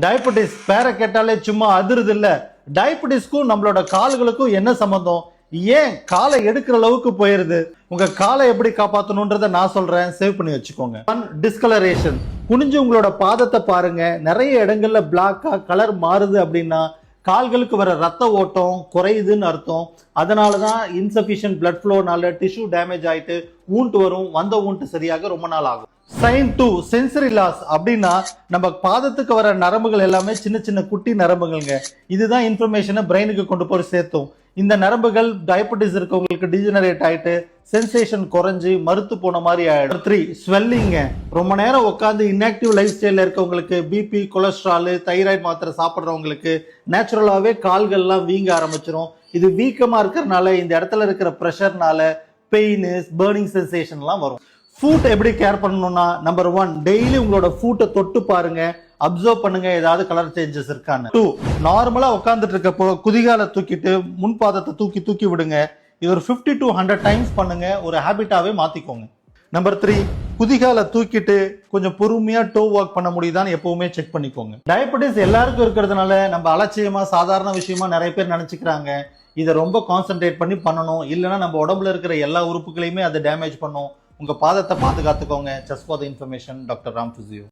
Diabetes பேரை கேட்டாலே சும்மா அதிருது இல்லை டயபெட்டிஸ்க்கும் நம்மளோட கால்களுக்கும் என்ன சம்மந்தம் ஏன் காலை எடுக்கிற அளவுக்கு போயிருது? உங்க காலை எப்படி காப்பாற்றணுன்றத நான் சொல்றேன். சேவ் பண்ணி வச்சுக்கோங்க. ஒன் டிஸ்கலரேஷன் குனிஞ்சு உங்களோட பாதத்தை பாருங்க. நிறைய இடங்கள்ல பிளாக்கா கலர் மாறுது அப்படின்னா கால்களுக்கு வர ரத்த ஓட்டம் குறையுதுன்னு அர்த்தம். அதனால தான் இன்சஃபிஷியன்ட் பிளட் ஃப்ளோனால டிஷ்யூ டேமேஜ் ஆயிட்டு ஊண்ட் வரும். வந்த ஊன்ட்டு சரியாக ரொம்ப நாள் ஆகும். சைன் டூ சென்சரி லாஸ் அப்படின்னா நம்ம பாதத்துக்கு வர நரம்புகள் எல்லாமே சின்ன சின்ன குட்டி நரம்புகள்ங்க. இதுதான் இன்ஃபர்மேஷனை பிரெயினுக்கு கொண்டு போய் சேர்த்தும். இந்த நரம்புகள் டயபெட்டிஸ் இருக்கவங்களுக்கு டிஜெனரேட் ஆயிட்டு சென்சேஷன் குறைஞ்சி மறுத்து போன மாதிரி ஆயிடும். த்ரீ ஸ்வெல்லிங்க ரொம்ப நேரம் உட்காந்து இன்ஆக்டிவ் லைஃப் ஸ்டைலில் இருக்கவங்களுக்கு பிபி கொலஸ்ட்ரால் தைராய்டு மாத்திரை சாப்பிட்றவங்களுக்கு நேச்சுரலாகவே கால்கள்லாம் வீங்க ஆரம்பிச்சிரும். இது வீக்கமாக இருக்கிறனால இந்த இடத்துல இருக்கிற ப்ரெஷர்னால பெயின் பேர்னிங் சென்சேஷன்லாம் வரும். ஃபுட் எப்படி கேர் பண்ணணும்னா நம்பர் ஒன் டெய்லி உங்களோட ஃபுட்டை தொட்டு பாருங்க. அப்சர்வ் பண்ணுங்க ஏதாவது கலர் சேஞ்சஸ் இருக்கான்னு. டூ நார்மலா உட்காந்துட்டு இருக்கப்போ குதிகால தூக்கிட்டு முன்பாதத்தை தூக்கி தூக்கி விடுங்க. இது ஒரு 50 டு ஹண்ட்ரட் டைம்ஸ் பண்ணுங்க. ஒரு ஹேபிட்டாவே மாத்திக்கோங்க. நம்பர் த்ரீ குதிகால தூக்கிட்டு கொஞ்சம் பொறுமையா டோ வாக் பண்ண முடியுதான்னு எப்பவுமே செக் பண்ணிக்கோங்க. டயபெட்டிஸ் எல்லாருக்கும் இருக்கிறதுனால நம்ம அலட்சியமா சாதாரண விஷயமா நிறைய பேர் நினைச்சுக்கிறாங்க. இதை ரொம்ப கான்சென்ட்ரேட் பண்ணி பண்ணணும். இல்லைன்னா நம்ம உடம்புல இருக்கிற எல்லா உறுப்புகளையுமே அதை டேமேஜ் பண்ணும். உங்கள் பாதத்தை பாதுகாத்துக்கோங்க. Chess for the information doctor Ram physio